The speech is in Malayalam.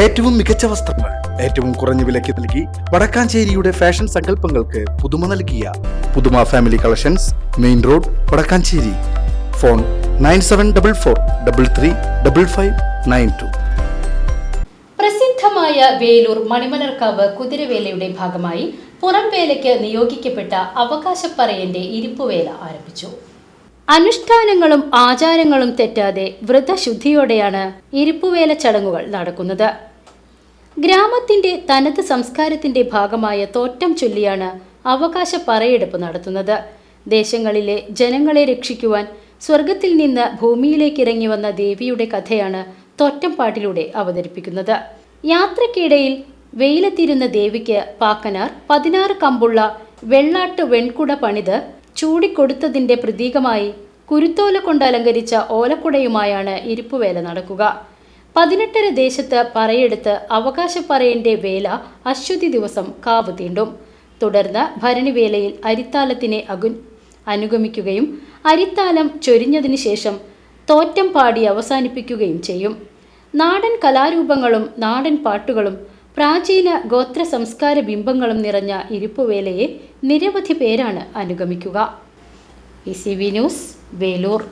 ഏറ്റവും മികച്ച വസ്ത്രങ്ങൾ ഏറ്റവും കുറഞ്ഞ വിലയ്ക്ക് നൽകി വടക്കാഞ്ചേരിയുടെ ഫാഷൻ സങ്കല്പങ്ങൾക്ക് പുതുമ നൽകിയ പുതുമ family collections main road Vadakkancherry. Phone nine seven double four double three double five nine two. പ്രസിദ്ധമായ വേലൂർ മണിമലർക്കാവ് കുതിരവേലയുടെ ഭാഗമായി പുറംവേലയ്ക്ക് നിയോഗിക്കപ്പെട്ട അവകാശപ്പറയന്റെ ഇരിപ്പുവേല ആരംഭിച്ചു. അനുഷ്ഠാനങ്ങളും ആചാരങ്ങളും തെറ്റാതെ വ്രതശുദ്ധിയോടെയാണ് ഇരിപ്പുവേല ചടങ്ങുകൾ നടക്കുന്നത്. ഗ്രാമത്തിന്റെ തനത് സംസ്കാരത്തിന്റെ ഭാഗമായ തോറ്റം ചൊല്ലിയാണ് അവകാശ പറയെടുപ്പ് നടത്തുന്നത്. ദേശങ്ങളിലെ ജനങ്ങളെ രക്ഷിക്കുവാൻ സ്വർഗത്തിൽ നിന്ന് ഭൂമിയിലേക്ക് ഇറങ്ങി വന്ന ദേവിയുടെ കഥയാണ് തോറ്റം പാട്ടിലൂടെ അവതരിപ്പിക്കുന്നത്. യാത്രക്കിടയിൽ വെയിലെത്തിരുന്ന ദേവിക്ക് പാക്കനാർ പതിനാറ് കമ്പുള്ള വെള്ളാട്ട് വെൺകുട പണിത് ചൂടിക്കൊടുത്തതിന്റെ പ്രതീകമായി കുരുത്തോല കൊണ്ട് അലങ്കരിച്ച ഓലക്കുടയുമായാണ് ഇരിപ്പുവേല നടക്കുക. പതിനെട്ടര ദേശത്ത് പറയെടുത്ത് അവകാശപ്പറയന്റെ വേല അശ്വതി ദിവസം കാവ് തീണ്ടും. തുടർന്ന് ഭരണിവേലയിൽ അരിത്താലത്തിനെ അകു അനുഗമിക്കുകയും അരിത്താലം ചൊരിഞ്ഞതിനു ശേഷം തോറ്റം പാടി അവസാനിപ്പിക്കുകയും ചെയ്യും. നാടൻ കലാരൂപങ്ങളും നാടൻ പാട്ടുകളും പ്രാചീന ഗോത്ര സംസ്കാര ബിംബങ്ങളും നിറഞ്ഞ ഇരിപ്പുവേലയെ നിരവധി പേരാണ് അനുഗമിക്കുക. E C V news Velur.